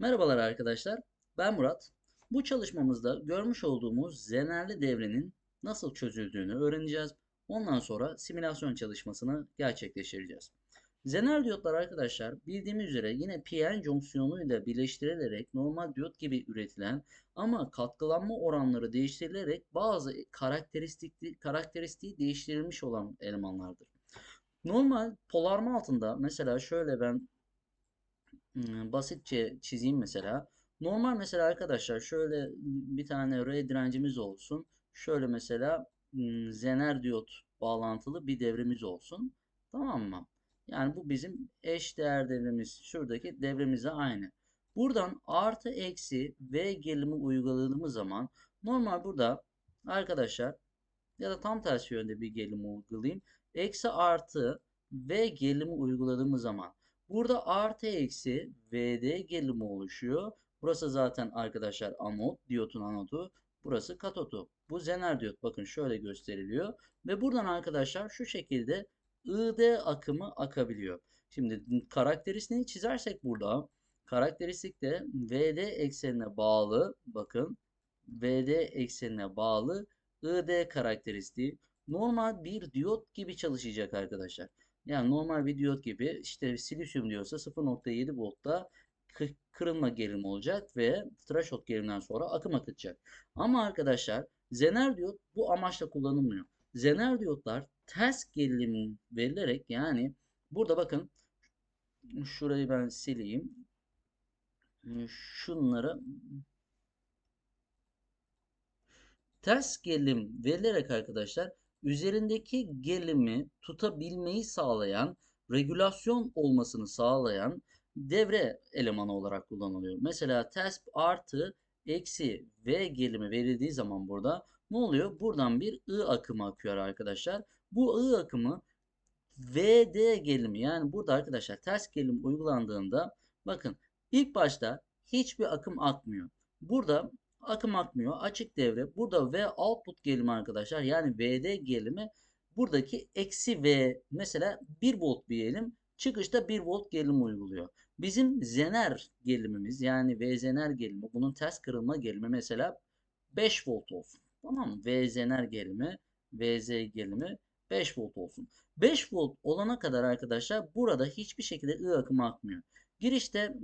Merhabalar arkadaşlar, ben Murat. Bu çalışmamızda görmüş olduğumuz Zenerli devrenin nasıl çözüldüğünü öğreneceğiz. Ondan sonra simülasyon çalışmasını gerçekleştireceğiz. Zener diyotlar arkadaşlar bildiğimiz üzere yine PN jonksiyonu ile birleştirilerek normal diyot gibi üretilen ama katkılanma oranları değiştirilerek bazı karakteristik, karakteristiği değiştirilmiş olan elemanlardır. Normal polarma altında mesela şöyle ben basitçe çizeyim mesela. Normal mesela arkadaşlar şöyle bir tane R direncimiz olsun. Şöyle mesela zener diyot bağlantılı bir devremiz olsun. Tamam mı? Yani bu bizim eş değer devremiz. Şuradaki devremize aynı. Buradan artı eksi V gelimi uyguladığımız zaman normal burada arkadaşlar ya da tam tersi yönde bir gelimi uygulayayım. Eksi artı V gelimi uyguladığımız zaman Burada artı eksi VD gelimi oluşuyor. Burası zaten arkadaşlar anot, diyotun anodu. Burası katotu. Bu zener diyot. Bakın şöyle gösteriliyor. Ve buradan arkadaşlar şu şekilde ID akımı akabiliyor. Şimdi karakteristiğini çizersek burada karakteristik de VD eksenine bağlı bakın VD eksenine bağlı ID karakteristiği normal bir diyot gibi çalışacak arkadaşlar. Yani normal bir diyot gibi işte silisyum diyorsa 0.7 voltta kırılma gerilimi olacak ve threshold geriliminden sonra akım akıtacak. Ama arkadaşlar zener diyot bu amaçla kullanılmıyor. Zener diyotlar ters gerilim verilerek yani burada bakın şurayı ben sileyim. Şunları ters gerilim verilerek arkadaşlar üzerindeki gerilimi tutabilmeyi sağlayan, regülasyon olmasını sağlayan devre elemanı olarak kullanılıyor. Mesela ters artı eksi V gerilimi verildiği zaman burada ne oluyor? Buradan bir I akımı akıyor arkadaşlar. Bu I akımı VD gerilimi yani burada arkadaşlar ters gerilim uygulandığında bakın ilk başta hiçbir akım akmıyor. Burada akım akmıyor. Açık devre. Burada V output gerilimi arkadaşlar. Yani VD gerilimi buradaki eksi V mesela 1 volt diyelim. Çıkışta 1 volt gerilim uyguluyor. Bizim zener gerilimimiz yani V zener gerilimi bunun ters kırılma gerilimi mesela 5 volt olsun. Tamam mı? V zener gerilimi VZ gerilimi 5 volt olsun. 5 volt olana kadar arkadaşlar burada hiçbir şekilde I akımı akmıyor. Girişte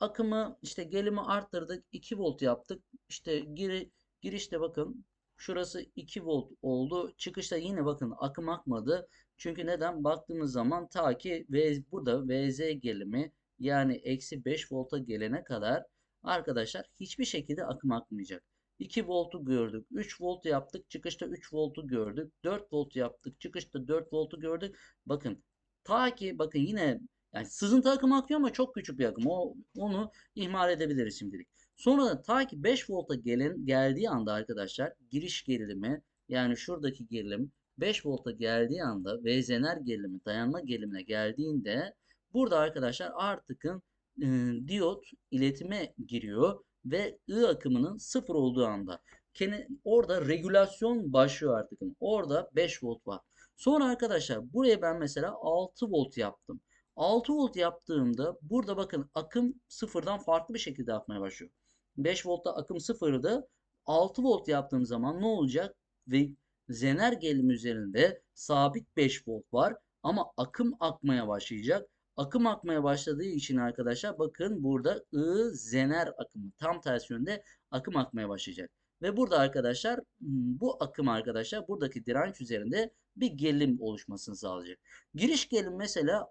akımı işte gelimi arttırdık. 2 volt yaptık. İşte giri, girişte bakın şurası 2 volt oldu. Çıkışta yine bakın akım akmadı. Çünkü neden? Baktığımız zaman ta ki v, burada VZ gelimi yani eksi 5 volta gelene kadar arkadaşlar hiçbir şekilde akım akmayacak. 2 voltu gördük. 3 volt yaptık. Çıkışta 3 voltu gördük. 4 volt yaptık. Çıkışta 4 voltu gördük. Bakın ta ki bakın yine yani sızıntı akımı akıyor ama çok küçük bir akım. O, onu ihmal edebiliriz şimdilik. Sonra da ta ki 5 volta gelen, geldiği anda arkadaşlar giriş gerilimi yani şuradaki gerilim 5 volta geldiği anda ve zener gerilimi dayanma gerilimine geldiğinde burada arkadaşlar artıkın e, diyot iletime giriyor ve I akımının sıfır olduğu anda orada regülasyon başlıyor artık. Orada 5 volt var. Sonra arkadaşlar buraya ben mesela 6 volt yaptım. 6 volt yaptığımda burada bakın akım sıfırdan farklı bir şekilde akmaya başlıyor. 5 voltta akım sıfırdı. 6 volt yaptığım zaman ne olacak? Ve zener gelim üzerinde sabit 5 volt var ama akım akmaya başlayacak. Akım akmaya başladığı için arkadaşlar bakın burada I zener akımı tam ters yönde akım akmaya başlayacak. Ve burada arkadaşlar bu akım arkadaşlar buradaki direnç üzerinde bir gerilim oluşmasını sağlayacak. Giriş gerilim mesela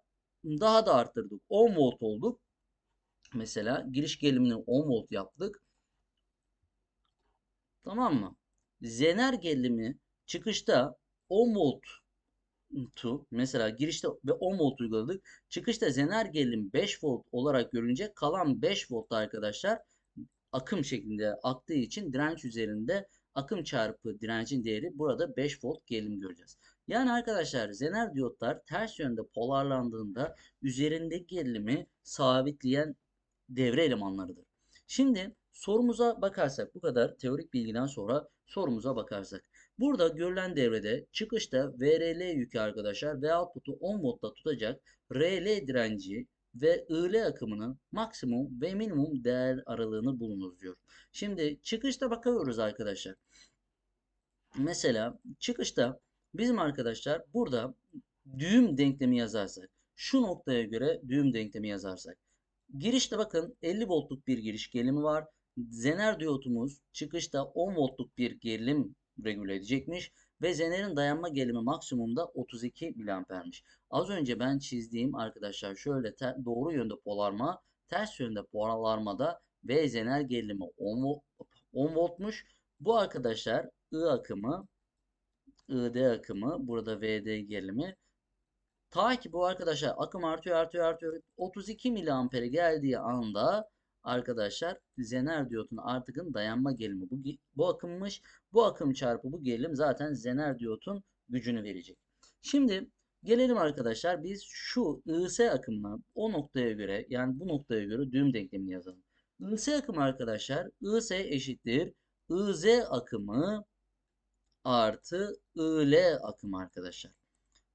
daha da arttırdık. 10 volt olduk. Mesela giriş gerilimini 10 volt yaptık. Tamam mı? Zener gerilimi çıkışta 10 volt tu mesela girişte ve 10 volt uyguladık. Çıkışta zener gerilim 5 volt olarak görünce kalan 5 volt arkadaşlar akım şeklinde aktığı için direnç üzerinde akım çarpı direncin değeri burada 5 volt gerilim göreceğiz. Yani arkadaşlar zener diyotlar ters yönde polarlandığında üzerindeki gerilimi sabitleyen devre elemanlarıdır. Şimdi sorumuza bakarsak bu kadar teorik bilgiden sonra sorumuza bakarsak. Burada görülen devrede çıkışta VRL yükü arkadaşlar ve output'u 10 voltta tutacak RL direnci ve IL akımının maksimum ve minimum değer aralığını bulunuz diyor. Şimdi çıkışta bakıyoruz arkadaşlar. Mesela çıkışta bizim arkadaşlar burada düğüm denklemi yazarsak şu noktaya göre düğüm denklemi yazarsak girişte bakın 50 voltluk bir giriş gerilimi var. Zener diyotumuz çıkışta 10 voltluk bir gerilim regüle edecekmiş ve Zener'in dayanma gerilimi maksimumda 32 miliampermiş. Az önce ben çizdiğim arkadaşlar şöyle doğru yönde polarma, ters yönde polarmada V Zener gerilimi 10, volt, 10 voltmuş. Bu arkadaşlar I akımı, ID akımı, burada VD gerilimi. Ta ki bu arkadaşlar akım artıyor artıyor artıyor. 32 miliampere geldiği anda arkadaşlar Zener diyotun artıkın dayanma gerilimi bu, bu akımmış. Bu akım çarpı bu gerilim zaten Zener diyotun gücünü verecek. Şimdi gelelim arkadaşlar biz şu IS akımına o noktaya göre yani bu noktaya göre düğüm denklemini yazalım. IS akımı arkadaşlar IS eşittir IZ akımı artı IL akımı arkadaşlar.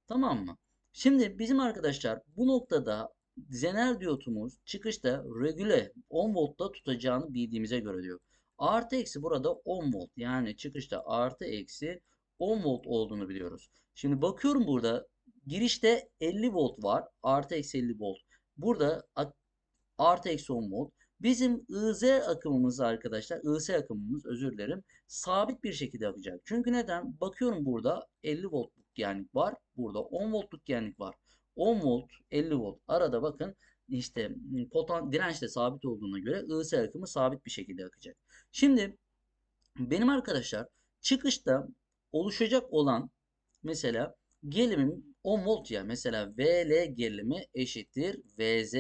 Tamam mı? Şimdi bizim arkadaşlar bu noktada Zener diyotumuz çıkışta regüle 10 voltta tutacağını bildiğimize göre diyor. Artı eksi burada 10 volt yani çıkışta artı eksi 10 volt olduğunu biliyoruz. Şimdi bakıyorum burada girişte 50 volt var artı eksi 50 volt. Burada artı eksi 10 volt. Bizim IZ akımımız arkadaşlar, IS akımımız özür dilerim, sabit bir şekilde akacak. Çünkü neden? Bakıyorum burada 50 voltluk genlik var. Burada 10 voltluk genlik var. 10 volt, 50 volt. Arada bakın işte potan direnç de sabit olduğuna göre IS akımı sabit bir şekilde akacak. Şimdi benim arkadaşlar çıkışta oluşacak olan mesela gerilimim 10 volt ya mesela VL gerilimi eşittir VZ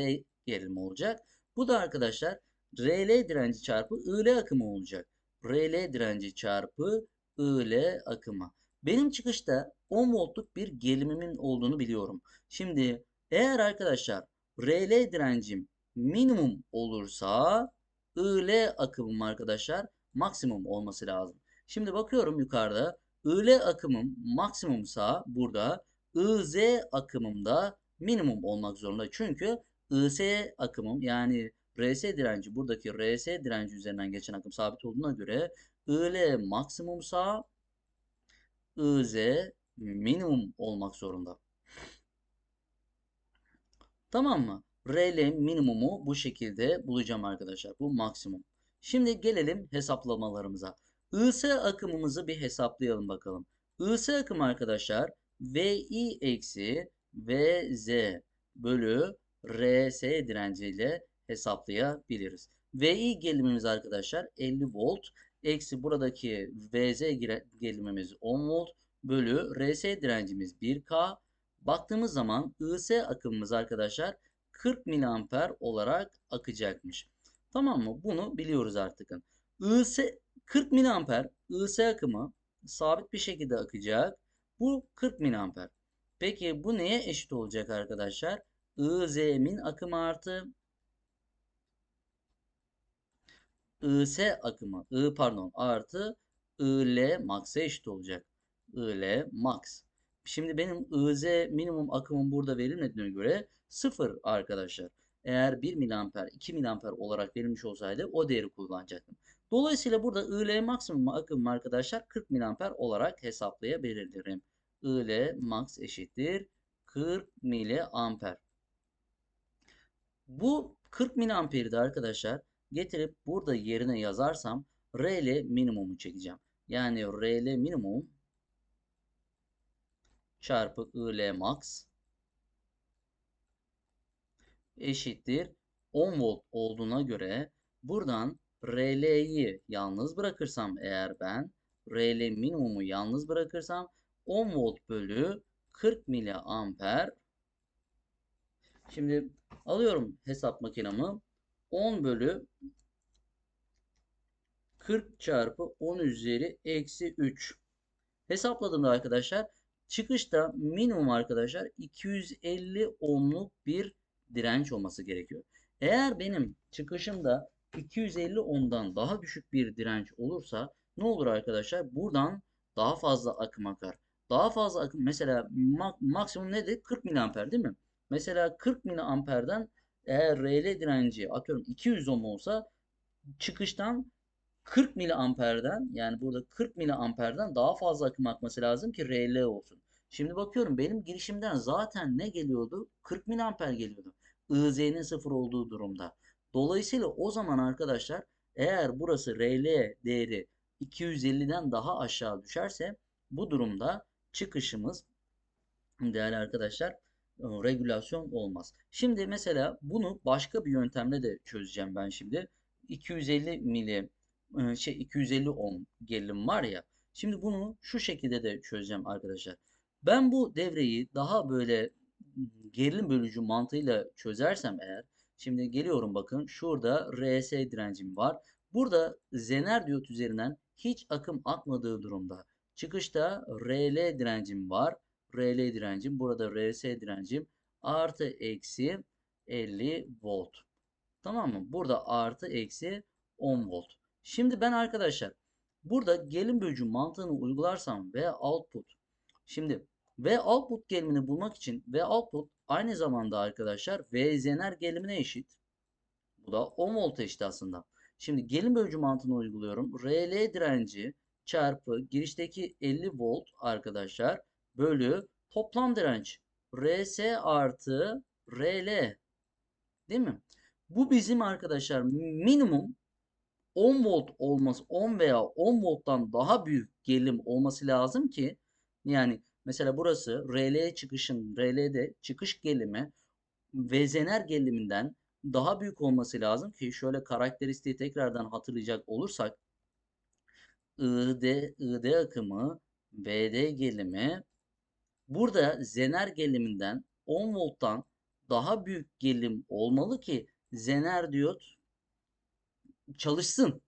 gerilimi olacak. Bu da arkadaşlar RL direnci çarpı IL akımı olacak. RL direnci çarpı IL akımı. Benim çıkışta 10 voltluk bir gerilimimin olduğunu biliyorum. Şimdi eğer arkadaşlar RL direncim minimum olursa IL akımım arkadaşlar maksimum olması lazım. Şimdi bakıyorum yukarıda IL akımım maksimumsa burada IZ akımım da minimum olmak zorunda. Çünkü IS akımım yani RS direnci buradaki RS direnci üzerinden geçen akım sabit olduğuna göre IL maksimumsa IZ minimum olmak zorunda. Tamam mı? RL minimumu bu şekilde bulacağım arkadaşlar. Bu maksimum. Şimdi gelelim hesaplamalarımıza. IS akımımızı bir hesaplayalım bakalım. IS akım arkadaşlar VI eksi VZ bölü RS direnciyle hesaplayabiliriz. VI gerilimimiz arkadaşlar 50 volt eksi buradaki VZ gerilimimiz 10 volt bölü RS direncimiz 1K. Baktığımız zaman IS akımımız arkadaşlar 40 miliamper olarak akacakmış. Tamam mı? Bunu biliyoruz artık. IS 40 miliamper IS akımı sabit bir şekilde akacak. Bu 40 miliamper. Peki bu neye eşit olacak arkadaşlar? IZ'min akımı artı IS akımı, I pardon artı IL max'a eşit olacak. IL max. Şimdi benim IZ minimum akımım burada verilmediğine göre 0 arkadaşlar. Eğer 1 miliamper, 2 miliamper olarak verilmiş olsaydı o değeri kullanacaktım. Dolayısıyla burada IL maksimum akımım arkadaşlar 40 miliamper olarak hesaplayabilirim. IL max eşittir 40 miliamper. Bu 40 miliamperi de arkadaşlar getirip burada yerine yazarsam RL minimumu çekeceğim. Yani RL minimum çarpı IL max eşittir 10 volt olduğuna göre buradan RL'yi yalnız bırakırsam eğer ben RL minimumu yalnız bırakırsam 10 volt bölü 40 miliamper Şimdi alıyorum hesap makinamı 10 bölü 40 çarpı 10 üzeri eksi 3. Hesapladığımda arkadaşlar çıkışta minimum arkadaşlar 250 ohmluk bir direnç olması gerekiyor. Eğer benim çıkışımda 250 ohmdan daha düşük bir direnç olursa ne olur arkadaşlar? Buradan daha fazla akım akar. Daha fazla akım mesela mak maksimum nedir? 40 miliamper değil mi? Mesela 40 miliamperden eğer RL direnci atıyorum 200 ohm olsa çıkıştan 40 miliamperden yani burada 40 miliamperden daha fazla akım akması lazım ki RL olsun. Şimdi bakıyorum benim girişimden zaten ne geliyordu? 40 miliamper geliyordu. IZ'nin sıfır olduğu durumda. Dolayısıyla o zaman arkadaşlar eğer burası RL değeri 250'den daha aşağı düşerse bu durumda çıkışımız değerli arkadaşlar regülasyon olmaz. Şimdi mesela bunu başka bir yöntemle de çözeceğim ben şimdi. 250 mili e, şey 250 ohm gerilim var ya. Şimdi bunu şu şekilde de çözeceğim arkadaşlar. Ben bu devreyi daha böyle gerilim bölücü mantığıyla çözersem eğer şimdi geliyorum bakın şurada RS direncim var. Burada zener diyot üzerinden hiç akım akmadığı durumda çıkışta RL direncim var. RL direncim burada RS direncim artı eksi 50 volt. Tamam mı? Burada artı eksi 10 volt. Şimdi ben arkadaşlar burada gelin bölücü mantığını uygularsam ve output. Şimdi ve output gelimini bulmak için ve output aynı zamanda arkadaşlar V zener gelimine eşit. Bu da 10 volt eşit aslında. Şimdi gelin bölücü mantığını uyguluyorum. RL direnci çarpı girişteki 50 volt arkadaşlar bölü toplam direnç RS artı RL değil mi? Bu bizim arkadaşlar minimum 10 volt olması 10 veya 10 volttan daha büyük gerilim olması lazım ki yani mesela burası RL çıkışın RL'de çıkış gerilimi vezener geriliminden daha büyük olması lazım ki şöyle karakteristiği tekrardan hatırlayacak olursak ID, ID akımı VD gerilimi burada zener geriliminden 10 volttan daha büyük gerilim olmalı ki zener diyot çalışsın.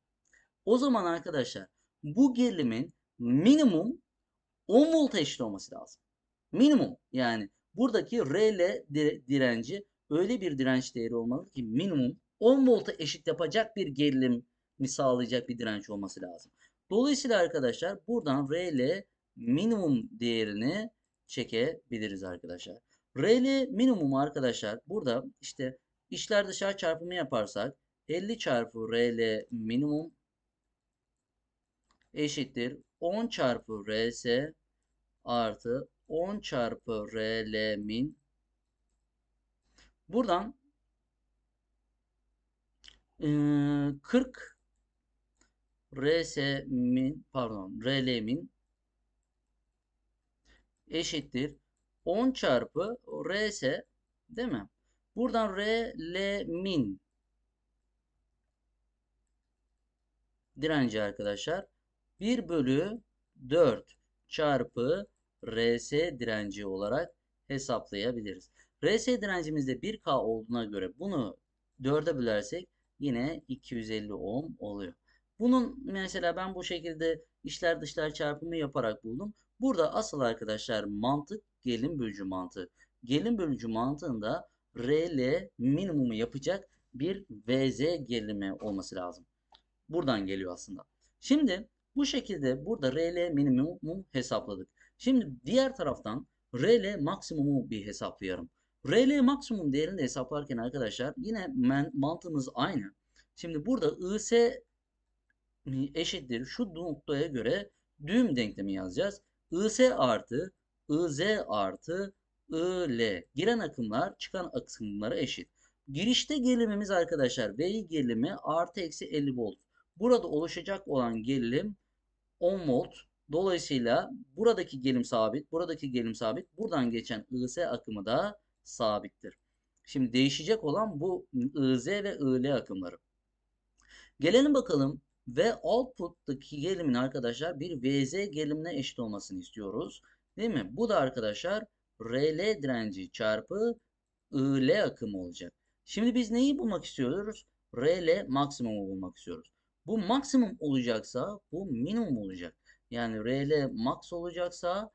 O zaman arkadaşlar bu gerilimin minimum 10 volt eşit olması lazım. Minimum yani buradaki RL direnci öyle bir direnç değeri olmalı ki minimum 10 volta eşit yapacak bir gerilim sağlayacak bir direnç olması lazım. Dolayısıyla arkadaşlar buradan RL minimum değerini çekebiliriz arkadaşlar. RL minimum arkadaşlar burada işte işler dışarı çarpımı yaparsak 50 çarpı RL minimum eşittir 10 çarpı RS artı 10 çarpı RL min buradan 40 RS min pardon RL min eşittir 10 çarpı RS değil mi? Buradan RL min direnci arkadaşlar 1 bölü 4 çarpı RS direnci olarak hesaplayabiliriz. RS direncimizde 1K olduğuna göre bunu 4'e bölersek yine 250 ohm oluyor. Bunun mesela ben bu şekilde işler dışlar çarpımı yaparak buldum. Burada asıl arkadaşlar mantık gelin bölücü mantığı. Gelin bölücü mantığında RL minimumu yapacak bir VZ gerilimi olması lazım. Buradan geliyor aslında. Şimdi bu şekilde burada RL minimum hesapladık. Şimdi diğer taraftan RL maksimumu bir hesaplayalım. RL maksimum değerini de hesaplarken arkadaşlar yine mantığımız aynı. Şimdi burada IS eşittir şu noktaya göre düğüm denklemi yazacağız. IS artı IZ artı IL. Giren akımlar çıkan akımlara eşit. Girişte gerilimimiz arkadaşlar VI gerilimi artı eksi 50 volt. Burada oluşacak olan gerilim 10 volt. Dolayısıyla buradaki gerilim sabit, buradaki gerilim sabit. Buradan geçen IS akımı da sabittir. Şimdi değişecek olan bu IZ ve IL akımları. Gelelim bakalım ve output'taki gerilimin arkadaşlar bir VZ gerilimine eşit olmasını istiyoruz. Değil mi? Bu da arkadaşlar RL direnci çarpı IL akımı olacak. Şimdi biz neyi bulmak istiyoruz? RL maksimumu bulmak istiyoruz. Bu maksimum olacaksa bu minimum olacak. Yani RL max olacaksa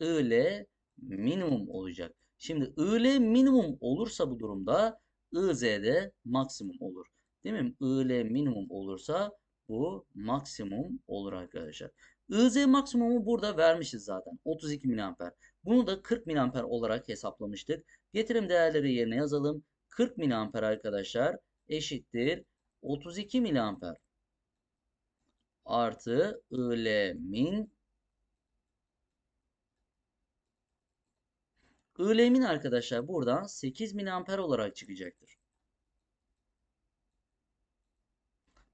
IL minimum olacak. Şimdi IL minimum olursa bu durumda IZ de maksimum olur. Değil mi? IL minimum olursa bu maksimum olur arkadaşlar. IZ maksimumu burada vermişiz zaten. 32 mA. Bunu da 40 mA olarak hesaplamıştık. Getirim değerleri yerine yazalım. 40 miliamper arkadaşlar eşittir 32 miliamper artı IL min IL min arkadaşlar buradan 8 miliamper olarak çıkacaktır.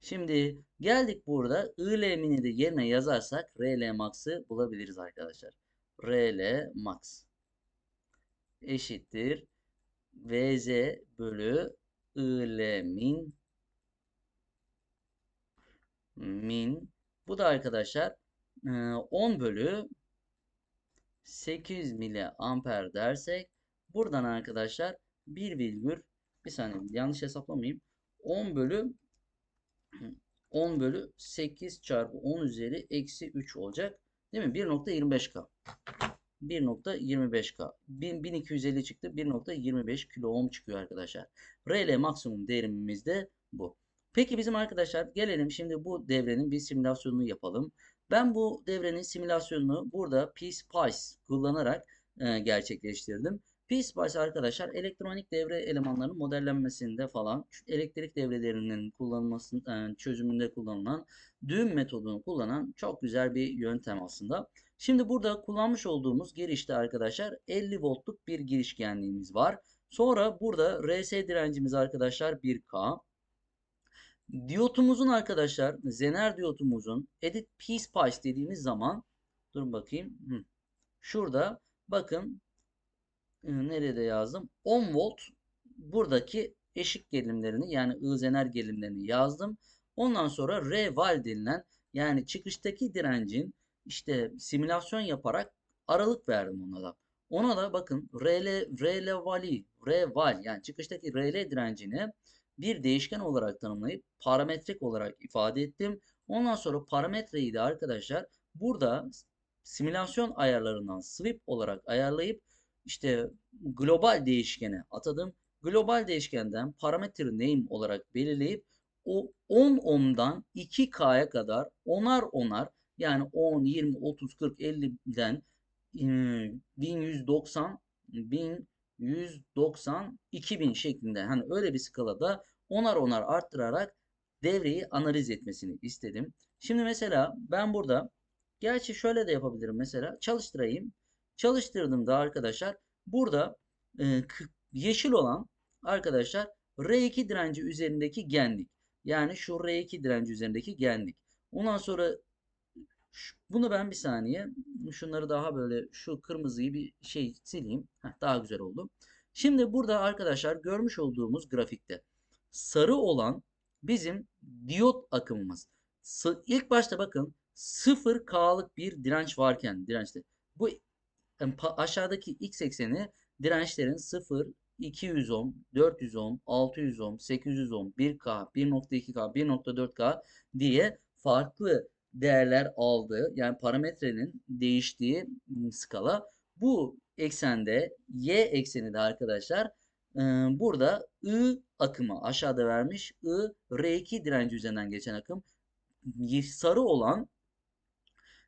Şimdi geldik burada IL de yerine yazarsak RL max'ı bulabiliriz arkadaşlar. RL max eşittir VZ bölü IL min bu da arkadaşlar 10 bölü 8 miliamper dersek buradan arkadaşlar 1 virgül bir saniye yanlış hesaplamayayım 10 bölü 10 bölü 8 çarpı 10 üzeri eksi 3 olacak. Değil mi? 1.25K. 1.25K. 1250 çıktı. 1.25 kilo ohm çıkıyor arkadaşlar. RL maksimum değerimiz de bu. Peki bizim arkadaşlar gelelim şimdi bu devrenin bir simülasyonunu yapalım. Ben bu devrenin simülasyonunu burada PSpice kullanarak e, gerçekleştirdim. PSpice arkadaşlar elektronik devre elemanlarının modellenmesinde falan elektrik devrelerinin kullanılması yani çözümünde kullanılan düğüm metodunu kullanan çok güzel bir yöntem aslında. Şimdi burada kullanmış olduğumuz girişte arkadaşlar 50 voltluk bir girişkenliğimiz var. Sonra burada RS direncimiz arkadaşlar 1K. Diyotumuzun arkadaşlar Zener diyotumuzun edit PSpice dediğimiz zaman durun bakayım. Şurada bakın nerede yazdım? 10 volt buradaki eşik gerilimlerini yani I-zener gerilimlerini yazdım. Ondan sonra R-val denilen yani çıkıştaki direncin işte simülasyon yaparak aralık verdim ona da. Ona da bakın RL, RL vali, R-val yani çıkıştaki RL direncini bir değişken olarak tanımlayıp parametrik olarak ifade ettim. Ondan sonra parametreyi de arkadaşlar burada simülasyon ayarlarından sweep olarak ayarlayıp işte global değişkene atadım. Global değişkenden parametre name olarak belirleyip o 10 ohm'dan 2K'ya kadar onar onar yani 10, 20, 30, 40, 50'den 1190, 1190, 2000 şeklinde hani öyle bir skalada onar onar arttırarak devreyi analiz etmesini istedim. Şimdi mesela ben burada gerçi şöyle de yapabilirim mesela çalıştırayım. Çalıştırdığımda arkadaşlar burada e, yeşil olan arkadaşlar R2 direnci üzerindeki genlik. Yani şu R2 direnci üzerindeki genlik. Ondan sonra bunu ben bir saniye şunları daha böyle şu kırmızıyı bir şey sileyim. Heh, daha güzel oldu. Şimdi burada arkadaşlar görmüş olduğumuz grafikte sarı olan bizim diyot akımımız. İlk başta bakın 0K'lık bir direnç varken dirençte bu aşağıdaki x ekseni dirençlerin 0, 200 ohm, 400 ohm, 600 ohm, 800 ohm, 1K, 1.2K, 1.4K diye farklı değerler aldığı yani parametrenin değiştiği skala bu eksende y ekseni de arkadaşlar burada I akımı aşağıda vermiş. I R2 direnci üzerinden geçen akım. Sarı olan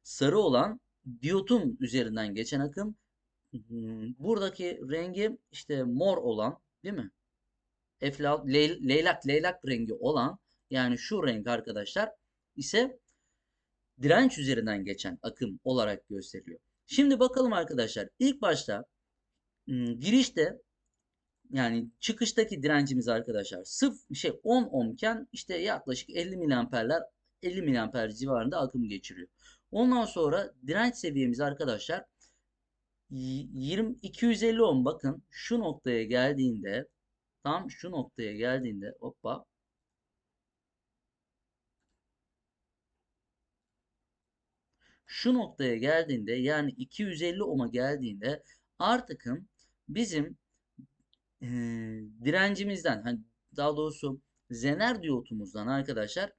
sarı olan diyotun üzerinden geçen akım buradaki rengi işte mor olan değil mi? Efla, le, leylak leylak rengi olan yani şu renk arkadaşlar ise direnç üzerinden geçen akım olarak gösteriliyor. Şimdi bakalım arkadaşlar. İlk başta girişte yani çıkıştaki direncimiz arkadaşlar sıf şey 10 ohmken işte yaklaşık 50 miliamperler 50 miliamper civarında akım geçiriyor. Ondan sonra direnç seviyemiz arkadaşlar 20 250 ohm bakın şu noktaya geldiğinde tam şu noktaya geldiğinde hoppa şu noktaya geldiğinde yani 250 ohm'a geldiğinde artıkım bizim e, direncimizden hani daha doğrusu zener diyotumuzdan arkadaşlar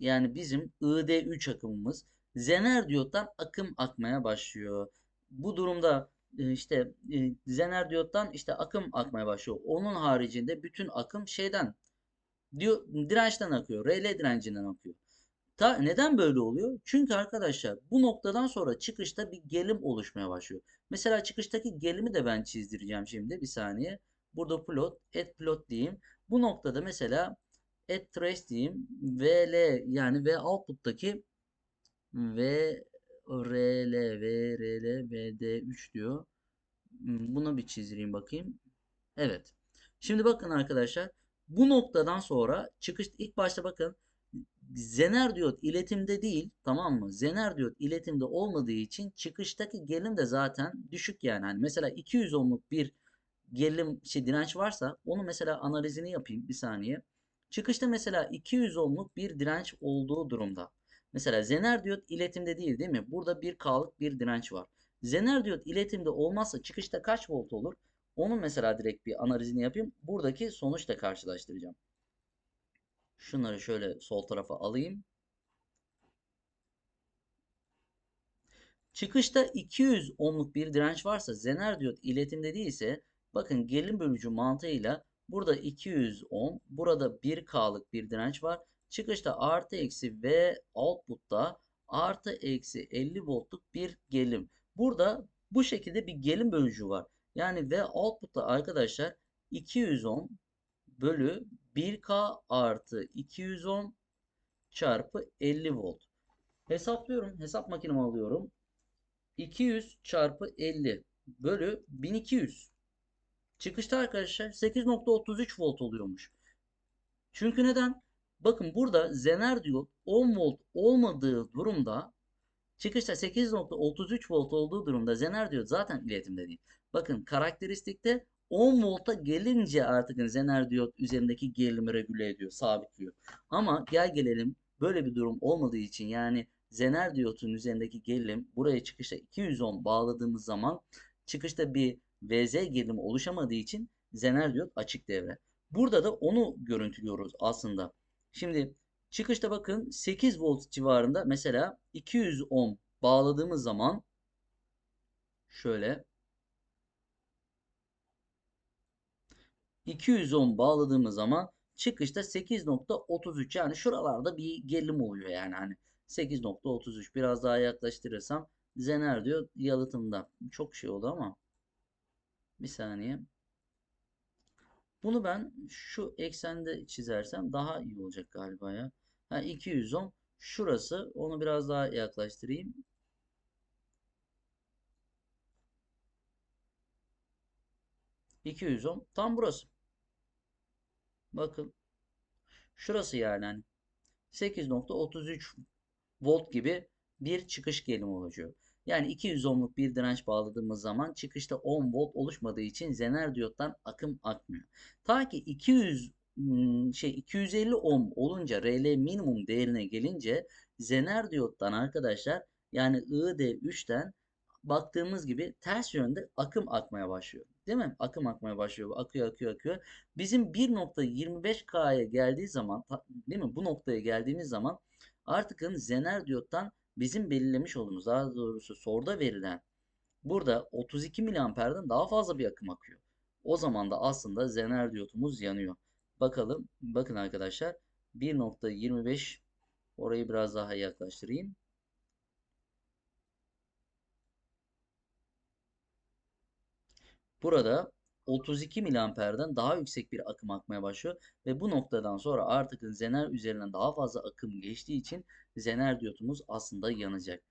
yani bizim ID3 akımımız zener diyottan akım akmaya başlıyor. Bu durumda e, işte e, zener diyottan işte akım akmaya başlıyor. Onun haricinde bütün akım şeyden diyor, dirençten akıyor. RL direncinden akıyor. Ta, neden böyle oluyor? Çünkü arkadaşlar bu noktadan sonra çıkışta bir gelim oluşmaya başlıyor. Mesela çıkıştaki gelimi de ben çizdireceğim şimdi bir saniye. Burada plot, add plot diyeyim. Bu noktada mesela add trace diyeyim. VL yani V output'taki V RL, VRL, VD3 diyor. Hmm, Buna bir çizdireyim bakayım. Evet. Şimdi bakın arkadaşlar. Bu noktadan sonra çıkış ilk başta bakın Zener diyot iletimde değil tamam mı? Zener diyot iletimde olmadığı için çıkıştaki gerilim de zaten düşük yani. Hani mesela 200 ohmluk bir gerilim şey direnç varsa onu mesela analizini yapayım bir saniye. Çıkışta mesela 200 ohmluk bir direnç olduğu durumda. Mesela zener diyot iletimde değil değil mi? Burada 1K'lık bir direnç var. Zener diyot iletimde olmazsa çıkışta kaç volt olur? Onun mesela direkt bir analizini yapayım. Buradaki sonuçla karşılaştıracağım. Şunları şöyle sol tarafa alayım. Çıkışta 200 ohmluk bir direnç varsa zener diyot iletimde değilse bakın gerilim bölücü mantığıyla burada 200 ohm burada 1K'lık bir direnç var. Çıkışta artı eksi ve output'ta artı eksi 50 voltluk bir gerilim. Burada bu şekilde bir gerilim bölücü var. Yani ve output'ta arkadaşlar 200 ohm bölü 1K artı 200 ohm çarpı 50 volt. Hesaplıyorum. Hesap makinemi alıyorum. 200 çarpı 50 bölü 1200. Çıkışta arkadaşlar 8.33 volt oluyormuş. Çünkü neden? Bakın burada zener diyot 10 volt olmadığı durumda çıkışta 8.33 volt olduğu durumda zener diyot zaten iletimde değil. Bakın karakteristikte 10 volta gelince artık zener diyot üzerindeki gerilimi regüle ediyor, sabitliyor. Ama gel gelelim böyle bir durum olmadığı için yani zener diyotun üzerindeki gerilim buraya çıkışta 200 ohm bağladığımız zaman çıkışta bir VZ gerilimi oluşamadığı için zener diyot açık devre. Burada da onu görüntülüyoruz aslında. Şimdi çıkışta bakın 8 volt civarında mesela 200 ohm bağladığımız zaman şöyle 200 ohm bağladığımız zaman çıkışta 8.33 yani şuralarda bir gerilim oluyor yani hani 8.33 biraz daha yaklaştırırsam Zener diyor yalıtımda. Çok şey oldu ama bir saniye. Bunu ben şu eksende çizersem daha iyi olacak galiba ya. Ha 200 ohm şurası onu biraz daha yaklaştırayım. ...200 ohm tam burası. Bakın. Şurası yani hani 8.33 volt gibi bir çıkış gerilimi oluşuyor. Yani 200 ohmluk bir direnç bağladığımız zaman çıkışta 10 volt oluşmadığı için zener diyottan akım akmıyor. Ta ki 200 şey 250 ohm olunca RL minimum değerine gelince zener diyottan arkadaşlar yani ID3'ten baktığımız gibi ters yönde akım akmaya başlıyor. Değil mi? Akım akmaya başlıyor. Akıyor, akıyor, akıyor. Bizim 1.25K'ya geldiği zaman, değil mi? Bu noktaya geldiğimiz zaman artık zener diyottan bizim belirlemiş olduğumuz, daha doğrusu soruda verilen burada 32 miliamperden daha fazla bir akım akıyor. O zaman da aslında zener diyotumuz yanıyor. Bakalım, bakın arkadaşlar 1.25 orayı biraz daha yaklaştırayım. Burada 32 miliamperden daha yüksek bir akım akmaya başlıyor ve bu noktadan sonra artık zener üzerinden daha fazla akım geçtiği için zener diyotumuz aslında yanacak.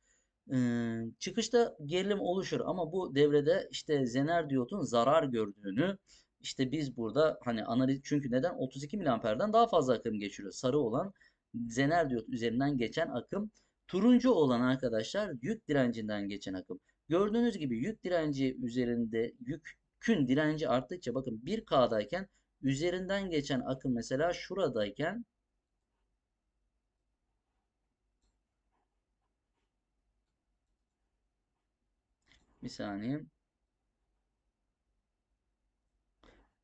Ee, çıkışta gerilim oluşur ama bu devrede işte zener diyotun zarar gördüğünü işte biz burada hani analiz çünkü neden 32 miliamperden daha fazla akım geçiriyor. Sarı olan zener diyot üzerinden geçen akım. Turuncu olan arkadaşlar yük direncinden geçen akım. Gördüğünüz gibi yük direnci üzerinde yük kün direnci arttıkça bakın 1K'dayken üzerinden geçen akım mesela şuradayken bir saniye.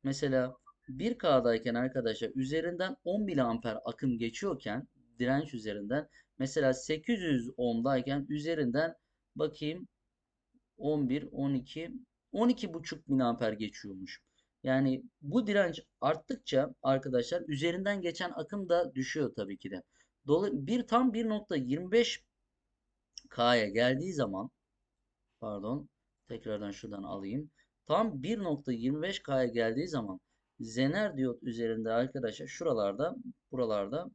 Mesela 1K'dayken arkadaşlar üzerinden 10 miliamper akım geçiyorken direnç üzerinden mesela 800 ohm'dayken üzerinden bakayım 11 12 12,5 miliamper geçiyormuş. Yani bu direnç arttıkça arkadaşlar üzerinden geçen akım da düşüyor tabii ki de. Dolayı bir tam 1.25 K'ya geldiği zaman pardon tekrardan şuradan alayım. tam 1.25K'ya geldiği zaman Zener diyot üzerinde arkadaşlar şuralarda buralarda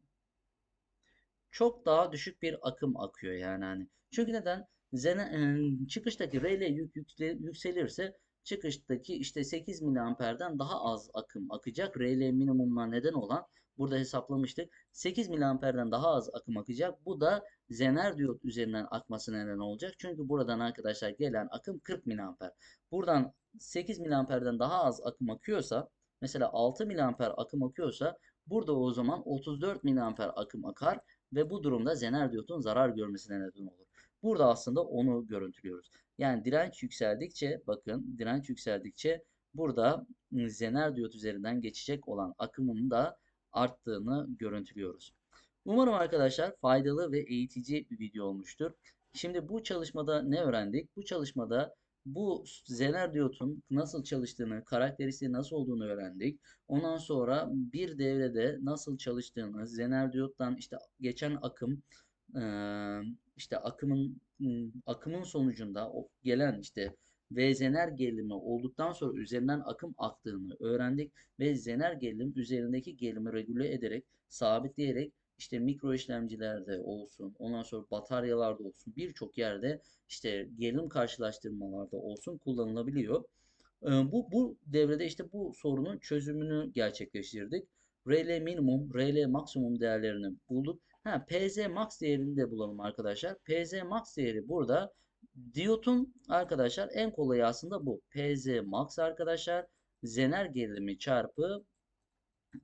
çok daha düşük bir akım akıyor yani hani. Çünkü neden? Zener, çıkıştaki RL yük yükselirse çıkıştaki işte 8 miliamperden daha az akım akacak. RL minimumuna neden olan burada hesaplamıştık. 8 miliamperden daha az akım akacak. Bu da zener diyot üzerinden akması neden olacak. Çünkü buradan arkadaşlar gelen akım 40 miliamper. Buradan 8 miliamperden daha az akım akıyorsa mesela 6 miliamper akım akıyorsa burada o zaman 34 miliamper akım akar ve bu durumda zener diyotun zarar görmesine neden olur. Burada aslında onu görüntülüyoruz. Yani direnç yükseldikçe bakın direnç yükseldikçe burada zener diyot üzerinden geçecek olan akımın da arttığını görüntülüyoruz. Umarım arkadaşlar faydalı ve eğitici bir video olmuştur. Şimdi bu çalışmada ne öğrendik? Bu çalışmada bu zener diyotun nasıl çalıştığını, karakteristiği nasıl olduğunu öğrendik. Ondan sonra bir devrede nasıl çalıştığını, zener diyottan işte geçen akım, işte akımın akımın sonucunda gelen işte ve zener gerilimi olduktan sonra üzerinden akım aktığını öğrendik ve zener gerilim üzerindeki gerilimi regüle ederek, sabitleyerek işte mikro işlemcilerde olsun, ondan sonra bataryalarda olsun birçok yerde işte gerilim karşılaştırmalarda olsun kullanılabiliyor. Bu, bu devrede işte bu sorunun çözümünü gerçekleştirdik. RL minimum, RL maksimum değerlerini bulduk. Ha, PZ max değerini de bulalım arkadaşlar. PZ max değeri burada diyotun arkadaşlar en kolayı aslında bu. PZ max arkadaşlar zener gerilimi çarpı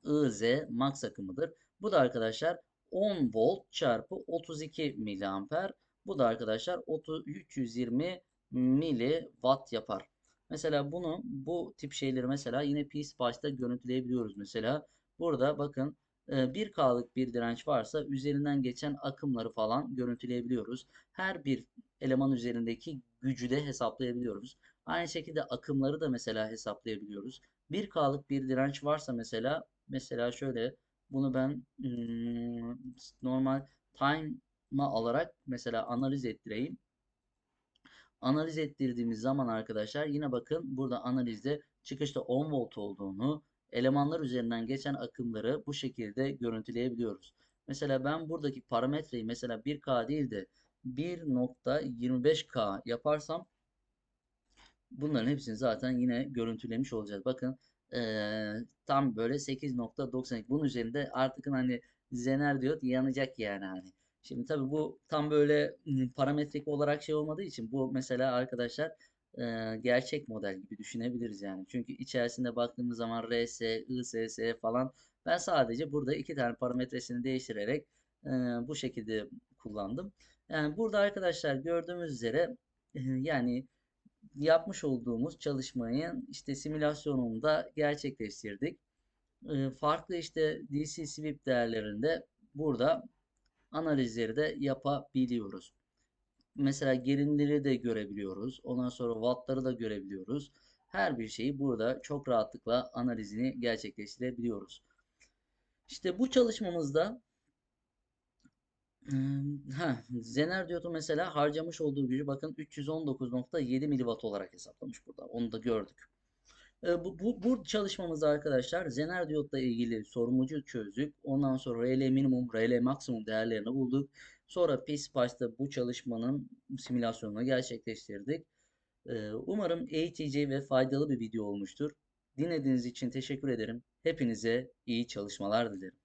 IZ max akımıdır. Bu da arkadaşlar 10 volt çarpı 32 miliamper. Bu da arkadaşlar 320 miliwatt yapar. Mesela bunu bu tip şeyleri mesela yine PSPice'da görüntüleyebiliyoruz. Mesela burada bakın 1K'lık bir direnç varsa üzerinden geçen akımları falan görüntüleyebiliyoruz. Her bir eleman üzerindeki gücü de hesaplayabiliyoruz. Aynı şekilde akımları da mesela hesaplayabiliyoruz. 1K'lık bir direnç varsa mesela mesela şöyle bunu ben ıı, normal time'a alarak mesela analiz ettireyim. Analiz ettirdiğimiz zaman arkadaşlar yine bakın burada analizde çıkışta 10 volt olduğunu, elemanlar üzerinden geçen akımları bu şekilde görüntüleyebiliyoruz. Mesela ben buradaki parametreyi mesela 1K değil de 1.25K yaparsam bunların hepsini zaten yine görüntülemiş olacağız. Bakın ee, tam böyle 8.92 bunun üzerinde artık hani zener diyot yanacak yani hani. Şimdi tabi bu tam böyle parametrik olarak şey olmadığı için bu mesela arkadaşlar e, gerçek model gibi düşünebiliriz yani. Çünkü içerisinde baktığımız zaman RS, ISS falan ben sadece burada iki tane parametresini değiştirerek e, bu şekilde kullandım. Yani burada arkadaşlar gördüğümüz üzere yani yapmış olduğumuz çalışmayı işte simülasyonunda gerçekleştirdik. Farklı işte DC sweep değerlerinde burada analizleri de yapabiliyoruz. Mesela gerilimleri de görebiliyoruz. Ondan sonra wattları da görebiliyoruz. Her bir şeyi burada çok rahatlıkla analizini gerçekleştirebiliyoruz. İşte bu çalışmamızda ha, Zener diyodu mesela harcamış olduğu gücü bakın 319.7 miliwatt olarak hesaplamış burada. Onu da gördük. Bu, bu, bu çalışmamızda arkadaşlar Zener diyotla ilgili sorumlucu çözdük. Ondan sonra RL minimum, RL maksimum değerlerini bulduk. Sonra PSPice'da bu çalışmanın simülasyonunu gerçekleştirdik. Umarım eğitici ve faydalı bir video olmuştur. Dinlediğiniz için teşekkür ederim. Hepinize iyi çalışmalar dilerim.